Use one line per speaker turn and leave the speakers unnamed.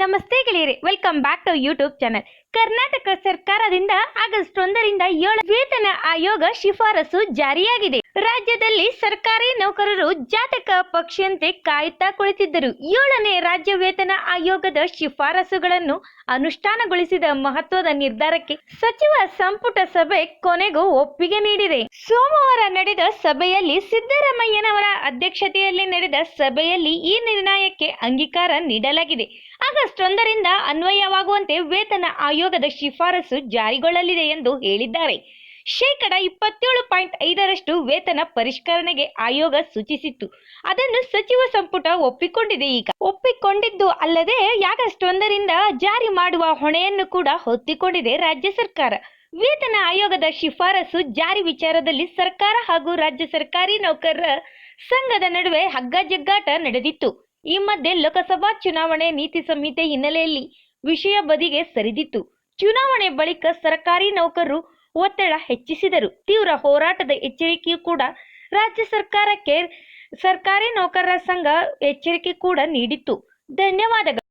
ನಮಸ್ತೆ ಗೆಳೆಯರೆ welcome back to YouTube channel Karnataka ಸರ್ಕಾರದಿಂದ ಆಗಸ್ಟ್ ಒಂದರಿಂದ ಏಳು ವೇತನ ಆಯೋಗ ಶಿಫಾರಸು ಜಾರಿಯಾಗಿದೆ. ರಾಜ್ಯದಲ್ಲಿ ಸರ್ಕಾರಿ ನೌಕರರು ಜಾತಕ ಪಕ್ಷಿಯಂತೆ ಕಾಯುತ್ತಾ ಕುಳಿತಿದ್ದರು. ಏಳನೇ ರಾಜ್ಯ ವೇತನ ಆಯೋಗದ ಶಿಫಾರಸುಗಳನ್ನು ಅನುಷ್ಠಾನಗೊಳಿಸಿದ ಮಹತ್ವದ ನಿರ್ಧಾರಕ್ಕೆ ಸಚಿವ ಸಂಪುಟ ಸಭೆ ಕೊನೆಗೂ ಒಪ್ಪಿಗೆ ನೀಡಿದೆ. ಸೋಮವಾರ ನಡೆದ ಸಭೆಯಲ್ಲಿ ಸಿದ್ದರಾಮಯ್ಯನವರ ಅಧ್ಯಕ್ಷತೆಯಲ್ಲಿ ನಡೆದ ಸಭೆಯಲ್ಲಿ ಈ ನಿರ್ಣಯಕ್ಕೆ ಅಂಗೀಕಾರ ನೀಡಲಾಗಿದೆ. ಆಗಸ್ಟ್ ಒಂದರಿಂದ ಅನ್ವಯವಾಗುವಂತೆ ವೇತನ ಆಯೋಗದ ಶಿಫಾರಸು ಜಾರಿಗೊಳ್ಳಲಿದೆ ಎಂದು ಹೇಳಿದ್ದಾರೆ. ಶೇಕಡ ಇಪ್ಪತ್ತೇಳು ಪಾಯಿಂಟ್ ಐದರಷ್ಟು ವೇತನ ಪರಿಷ್ಕರಣೆಗೆ ಆಯೋಗ ಸೂಚಿಸಿತ್ತು. ಅದನ್ನು ಸಚಿವ ಸಂಪುಟ ಒಪ್ಪಿಕೊಂಡಿದೆ ಈಗ. ಒಪ್ಪಿಕೊಂಡಿದ್ದು ಅಲ್ಲದೆ ಆಗಸ್ಟ್ ಜಾರಿ ಮಾಡುವ ಹೊಣೆಯನ್ನು ಕೂಡ ಹೊತ್ತಿಕೊಂಡಿದೆ ರಾಜ್ಯ ಸರ್ಕಾರ. ವೇತನ ಆಯೋಗದ ಶಿಫಾರಸು ಜಾರಿ ವಿಚಾರದಲ್ಲಿ ಸರ್ಕಾರ ಹಾಗೂ ರಾಜ್ಯ ಸರ್ಕಾರಿ ನೌಕರರ ಸಂಘದ ನಡುವೆ ಹಗ್ಗಜಗ್ಗಾಟ ನಡೆದಿತ್ತು. ಈ ಮಧ್ಯೆ ಲೋಕಸಭಾ ಚುನಾವಣೆ ನೀತಿ ಸಂಹಿತೆ ಹಿನ್ನೆಲೆಯಲ್ಲಿ ವಿಷಯ ಬದಿಗೆ ಸರಿದಿತ್ತು. ಚುನಾವಣೆ ಬಳಿಕ ಸರ್ಕಾರಿ ನೌಕರರು ಒತ್ತಡ ಹೆಚ್ಚಿಸಿದರು. ತೀವ್ರ ಹೋರಾಟದ ಎಚ್ಚರಿಕೆಯೂ ಕೂಡ ರಾಜ್ಯ ಸರ್ಕಾರಕ್ಕೆ, ಸರ್ಕಾರಿ ನೌಕರರ ಸಂಘ ಎಚ್ಚರಿಕೆ ಕೂಡ ನೀಡಿತ್ತು. ಧನ್ಯವಾದಗಳು.